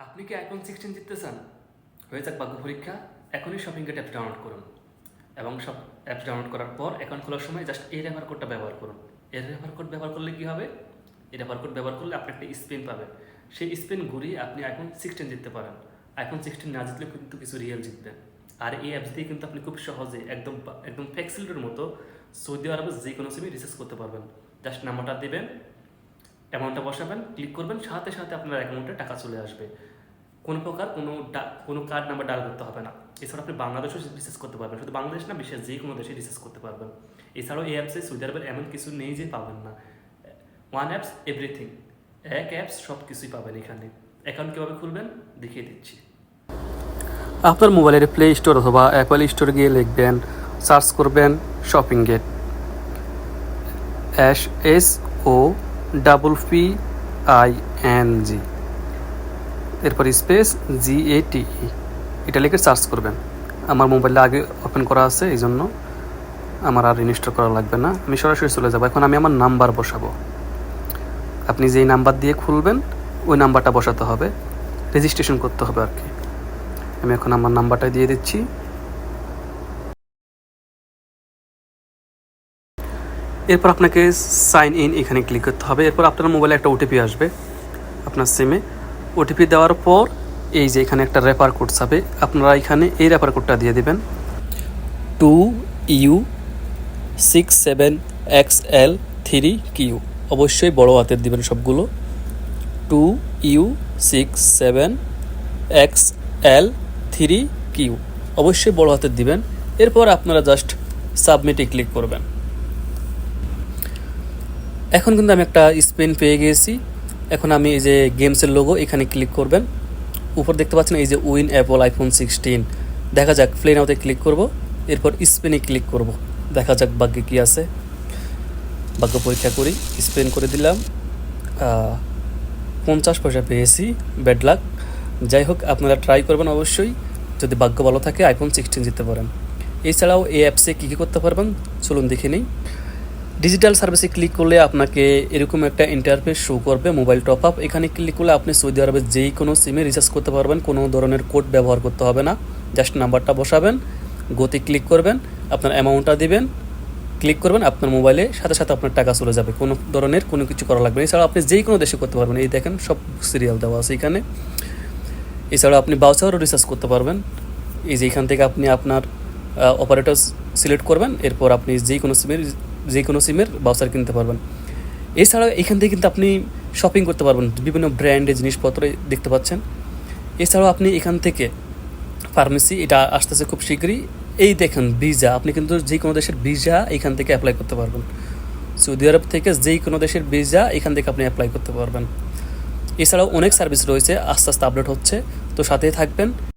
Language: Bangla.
আপনি কি আইফোন সিক্সটিন জিততে চান? হয়ে যাক ভাগ্য পরীক্ষা, এখনই শপিং গেট অ্যাপ ডাউনলোড করুন। এবং সব অ্যাপস ডাউনলোড করার পর অ্যাকাউন্ট খোলার সময় জাস্ট এই রেফার কোডটা ব্যবহার করুন। এই রেফার কোড ব্যবহার করলে কী হবে? এই রেফার কোড ব্যবহার করলে আপনি একটা স্পেন পাবেন সেই স্পেন ঘুরিয়ে আপনি আইফোন সিক্সটিন জিততে পারেন। আইফোন সিক্সটিন না জিতলেও কিন্তু কিছু রিয়েল জিতবেন আর এই অ্যাপস দিয়ে কিন্তু আপনি খুব সহজে একদম একদম ফ্লেক্সিলিটির মতো সৌদি আরবে যে কোনো সিমে রিচার্জ করতে পারবেন। জাস্ট নাম্বারটা দেবেন অ্যামাউন্টটা বসাবেন ক্লিক করবেন, সাথে সাথে আপনার অ্যাকাউন্টে টাকা চলে আসবে। কোনো প্রকার কোনো কোনো কার্ড নাম্বার ডাল করতে হবে না। এছাড়া আপনি বাংলাদেশও রিসার্চ করতে পারবেন। শুধু বাংলাদেশ না, বিশ্বের যে কোনো দেশে রিসার্চ করতে পারবেন। এছাড়াও এই অ্যাপসে সৌদি এমন কিছু নেই যে পাবেন না। ওয়ান অ্যাপস এভরিথিং এক অ্যাপস সব কিছুই পাবেন এখানে। অ্যাকাউন্ট কীভাবে খুলবেন? দেখিয়ে দিচ্ছি। আপনার মোবাইলের প্লে স্টোর অথবা অ্যাপল স্টোর গিয়ে লিখবেন সার্চ করবেন shopping get S S O double P I N G. এরপর স্পেস জি এ টি ই। এটা লিখে সার্চ করবেন। আমার মোবাইলে আগে ওপেন করা আছে, এই জন্য আমার আর ইনস্টল করা লাগবে না। আমি সরাসরি চলে যাব। এখন আমি আমার নাম্বার বসাবো। আপনি যেই নাম্বার দিয়ে খুলবেন, ওই নাম্বারটা বসাতে হবে। রেজিস্ট্রেশন করতে হবে আর কি। আমি এখন আমার নাম্বারটা দিয়ে দিচ্ছি। এরপর আপনাকে সাইন ইন এখানে ক্লিক করতে হবে। এরপর আপনার মোবাইলে একটা ওটিপি আসবে, আপনার সিমে ওটিপি দেওয়ার পর এই যে এখানে একটা রেফার কোড যাবে আপনারা এখানে এই রেফার কোডটা দিয়ে দেবেন। Two U six seven X L three Q অবশ্যই বড় হাতের দিবেন সবগুলো। Two U six seven X L three Q অবশ্যই বড় হাতের দিবেন। এরপর আপনারা জাস্ট সাবমিটে ক্লিক করবেন। এখন কিন্তু আমি একটা স্পেন পেয়ে গিয়েছি। এখন আমি এই যে গেমসের লোগো এখানে ক্লিক করবেন। উপর দেখতে পাচ্ছেন এই যে উইন অ্যাপল আইফোন সিক্সটিন দেখা যাক প্লে নাওতে ক্লিক করব, এরপর স্পেনে ক্লিক করব। দেখা যাক ভাগ্যে কী আছে। ভাগ্য পরীক্ষা করি স্পেন করে দিলাম। পঞ্চাশ পয়সা পেয়েছি ব্যাড লাক যাই হোক, আপনারা ট্রাই করবেন অবশ্যই। যদি ভাগ্য ভালো থাকে আইফোন সিক্সটিন জিততে পারেন। এছাড়াও এই অ্যাপসে কী কী করতে পারবেন? চলুন দেখে নিই। ডিজিটাল সার্ভিসে ক্লিক করলে আপনাকে এরকম একটা ইন্টারফেস শো করবে মোবাইল টপ আপ এখানে ক্লিক করলে আপনি সৌদি আরবের যেই কোনো সিমে রিচার্জ করতে পারবেন, কোনো ধরনের কোড ব্যবহার করতে হবে না। জাস্ট নাম্বারটা বসাবেন গতি ক্লিক করবেন, আপনার অ্যামাউন্টটা দিবেন ক্লিক করবেন, আপনার মোবাইলে সাথে সাথে আপনার টাকা চলে যাবে। কোনো ধরনের কোনো কিছু করা লাগবে এছাড়া আপনি যেই কোনো দেশে করতে পারবেন। এই দেখেন সব সিরিয়াল দেওয়া আছে এখানে। এছাড়া আপনি বাউচারও রিচার্জ করতে পারবেন। এই যে এখান থেকে আপনি আপনার অপারেটর সিলেক্ট করবেন। এরপর আপনি যে কোনো সিমের যে কোনো সিমের বাউচার কিনতে পারবেন। এছাড়াও এখান থেকে কিন্তু আপনি শপিং করতে পারবেন। বিভিন্ন ব্র্যান্ডের জিনিসপত্র দেখতে পাচ্ছেন। এছাড়াও আপনি এখান থেকে ফার্মেসি এটা আসতেছে খুব শীঘ্রই। এই দেখেন ভিসা আপনি কিন্তু যে কোনো দেশের ভিসা এখান থেকে অ্যাপ্লাই করতে পারবেন। সৌদি আরব থেকে যেই কোনো দেশের ভিসা এখান থেকে আপনি অ্যাপ্লাই করতে পারবেন। এছাড়াও অনেক সার্ভিস রয়েছে, আস্তে আস্তে আপডেট হচ্ছে। তো সাথেই থাকবেন।